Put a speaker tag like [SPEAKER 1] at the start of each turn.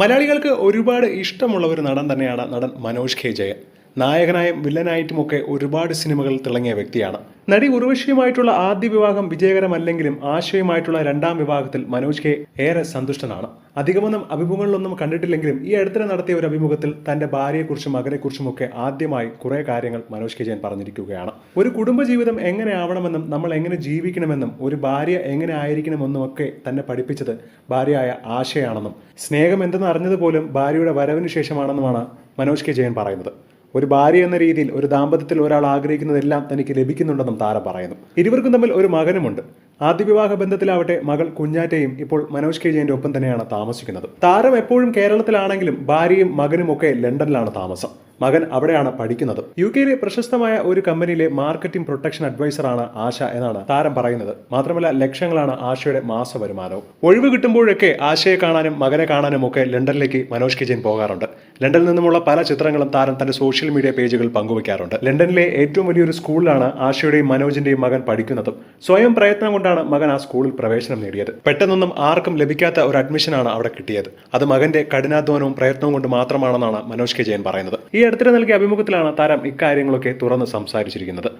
[SPEAKER 1] മലയാളികൾക്ക് ഒരുപാട് ഇഷ്ടമുള്ള ഒരു നടൻ തന്നെയാണ് നടൻ മനോജ് കെ ജയൻ. നായകനായും വില്ലനായിട്ടുമൊക്കെ ഒരുപാട് സിനിമകൾ തിളങ്ങിയ വ്യക്തിയാണ്. നടി ഉർവശിയുമായിട്ടുള്ള ആദ്യ വിവാഹം വിജയകരമല്ലെങ്കിലും ആശയുമായിട്ടുള്ള രണ്ടാം വിവാഹത്തിൽ മനോജ് കെ ഏറെ സന്തുഷ്ടനാണ്. അധികമൊന്നും അഭിമുഖങ്ങളിലൊന്നും കണ്ടിട്ടില്ലെങ്കിലും ഈ അടുത്തിടെ നടത്തിയ ഒരു അഭിമുഖത്തിൽ തന്റെ ഭാര്യയെക്കുറിച്ചും മകനെക്കുറിച്ചുമൊക്കെ ആദ്യമായി കുറെ കാര്യങ്ങൾ മനോജ് കെ ജയൻ പറഞ്ഞിരിക്കുകയാണ്. ഒരു കുടുംബജീവിതം എങ്ങനെ ആവണമെന്നും നമ്മൾ എങ്ങനെ ജീവിക്കണമെന്നും ഒരു ഭാര്യ എങ്ങനെ ആയിരിക്കണമെന്നും ഒക്കെ തന്നെ പഠിപ്പിച്ചത് ഭാര്യയായ ആശയാണെന്നും സ്നേഹം എന്തെന്ന് അറിഞ്ഞതുപോലും ഭാര്യയുടെ വരവിന് ശേഷമാണെന്നുമാണ് മനോജ് കെ ജയൻ പറയുന്നത്. ഒരു ഭാര്യ എന്ന രീതിയിൽ ഒരു ദാമ്പത്യത്തിൽ ഒരാൾ ആഗ്രഹിക്കുന്നതെല്ലാം തനിക്ക് ലഭിക്കുന്നുണ്ടെന്നും താര പറയുന്നു. ഇരുവർക്കും തമ്മിൽ ഒരു മകനുമുണ്ട്. ആദ്യ വിവാഹ ബന്ധത്തിലാവട്ടെ മകൾ കുഞ്ഞാറ്റയും ഇപ്പോൾ മനോജ് കെ ജയന്റെ ഒപ്പം തന്നെയാണ് താമസിക്കുന്നത്. താരം എപ്പോഴും കേരളത്തിലാണെങ്കിലും ഭാര്യയും മകനും ഒക്കെ ലണ്ടനിലാണ് താമസം. മകൻ അവിടെയാണ് പഠിക്കുന്നത്. യു കെയിലെ പ്രശസ്തമായ ഒരു കമ്പനിയിലെ മാർക്കറ്റിംഗ് പ്രൊട്ടക്ഷൻ അഡ്വൈസറാണ് ആശ എന്നാണ് താരം പറയുന്നത്. മാത്രമല്ല ലക്ഷങ്ങളാണ് ആശയുടെ മാസ വരുമാനവും. ഒഴിവ് കിട്ടുമ്പോഴൊക്കെ ആശയെ കാണാനും മകനെ കാണാനും ഒക്കെ ലണ്ടനിലേക്ക് മനോജ് കെ ജയൻ പോകാറുണ്ട്. ലണ്ടനിൽ നിന്നുമുള്ള പല ചിത്രങ്ങളും താരം തന്റെ സോഷ്യൽ മീഡിയ പേജുകളിൽ പങ്കുവയ്ക്കാറുണ്ട്. ലണ്ടനിലെ ഏറ്റവും വലിയൊരു സ്കൂളിലാണ് ആശയുടെയും മനോജിന്റെയും മകൻ പഠിക്കുന്നതും. സ്വയം പ്രയത്നം കൊണ്ടാണ് മകൻ ആ സ്കൂളിൽ പ്രവേശനം നേടിയത്. പെട്ടെന്നൊന്നും ആർക്കും ലഭിക്കാത്ത ഒരു അഡ്മിഷനാണ് അവിടെ കിട്ടിയത്. അത് മകന്റെ കഠിനാധ്വാനവും പ്രയത്നവും കൊണ്ട് മാത്രമാണെന്നാണ് മനോജ് കെ ജയൻ പറയുന്നത്. ഈ അടുത്തിടെ നൽകിയ അഭിമുഖത്തിലാണ് താരം ഇക്കാര്യങ്ങളൊക്കെ തുറന്ന് സംസാരിച്ചിരിക്കുന്നത്.